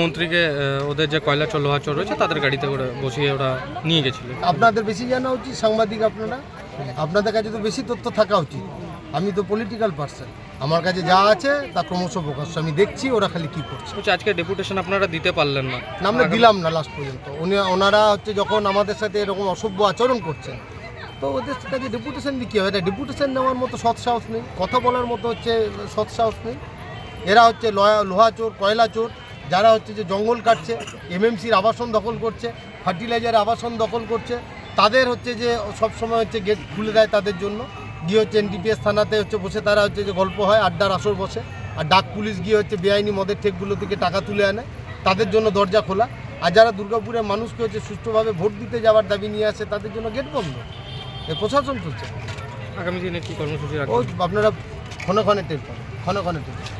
মন্ত্রীকে ওদের যে কয়লা চর লোহা চর রয়েছে তাদের গাড়িতে করে বসিয়ে ওরা নিয়ে গেছিল। আপনাদের বেশি জানা উচিত সাংবাদিক আপনারা? আপনাদের কাছে তো বেশি তথ্য থাকা উচিত। আমি তো পলিটিক্যাল পার্সন আমার কাছে যা আছে তা ক্রমশ প্রকাশ্য। আমি দেখছি ওরা খালি কি করছে। বলছি আজকে ডেপুটেশন আপনারা দিতে পারলেন না। না আমরা দিলাম না লাস্ট পর্যন্ত। উনি ওনারা হচ্ছে যখন আমাদের সাথে এরকম অসভ্য আচরণ করছেন তো ওদের কাছে ডেপুটেশন দিয়ে কী হবে? এটা ডেপুটেশন নেওয়ার মতো সৎ সাহস নেই। কথা বলার মতো হচ্ছে সৎ সাহস নেই। এরা হচ্ছে লোহা লোহা চোর কয়লা চোর যারা হচ্ছে যে জঙ্গল কাটছে এমএমসির আবাসন দখল করছে ফার্টিলাইজার আবাসন দখল করছে তাদের হচ্ছে যে সব সময় হচ্ছে গেট খুলে দেয় তাদের জন্য। গিয়ে হচ্ছে এনডিপিএস থানাতে হচ্ছে বসে তারা হচ্ছে যে গল্প হয় আড্ডার আসর বসে। আর ডাক পুলিশ গিয়ে হচ্ছে বেআইনি মদের ঠেকগুলো থেকে টাকা তুলে আনে। তাদের জন্য দরজা খোলা। আর যারা দুর্গাপুরের মানুষকে হচ্ছে সুষ্ঠুভাবে ভোট দিতে যাওয়ার দাবি নিয়ে আসে তাদের জন্য গেট বন্ধ। এ প্রশাসন চলছে। আগামী দিনে কি কর্মসূচি আপনারা ক্ষণে ক্ষণে টের পাবেন ক্ষণে ক্ষণে টের পাবেন।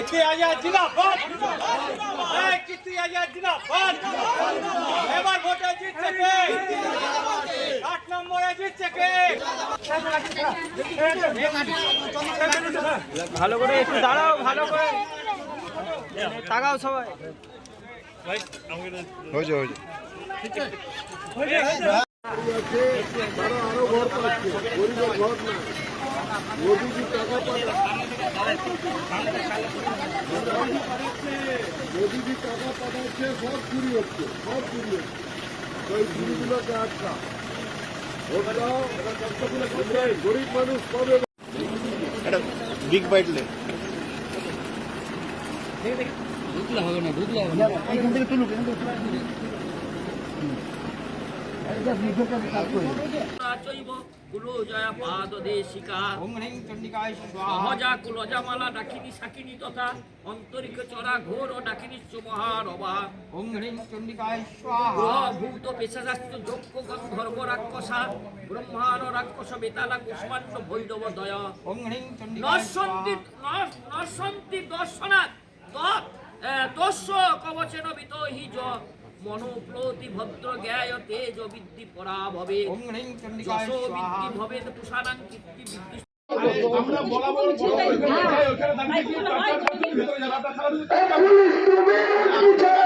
ਕੀਤੀ ਆਇਆ ਜਿੰਦਾਬਾਦ ਐ ਕੀਤੀ ਆਇਆ ਜਿੰਦਾਬਾਦ এবার ভোটে জিতছে কে আট নম্বরে জিতছে কে ভালো করে একটু দাঁড়াও ভালো করে। তাকাও সবাই। হয়েছে হয়েছে। মোদিজি টাকা পাঠাচ্ছে সব চুরি হচ্ছে সব চুরি হচ্ছে তো এই চুরিগুলোকে আটকা ভোট দাও গরিব মানুষ কবে চৈব কুলোজয়া পাদদেশিকা সহজা কুলজামালা ডাকিনী সাকিনী তথা অন্তরিক চরা ঘোর ডাকিনী মহারবা ভূত পেশাশাস্ত্র যজ্ঞ গন্ধর্ব রাক্ষসা ব্রহ্মাণ রাক্ষস বেতালা কুষ্মাণ্ড ভৈরব দয়া। দর্শনাথ তৎ কবচেন বিতহি মনোপ্লতি ভদ্র জ্ঞায় তেজ বৃদ্ধি পরা ভবে যশ বৃদ্ধি ভবে তুষারাং কীর্তি বৃদ্ধি পুলিশ তুমি আমি চাই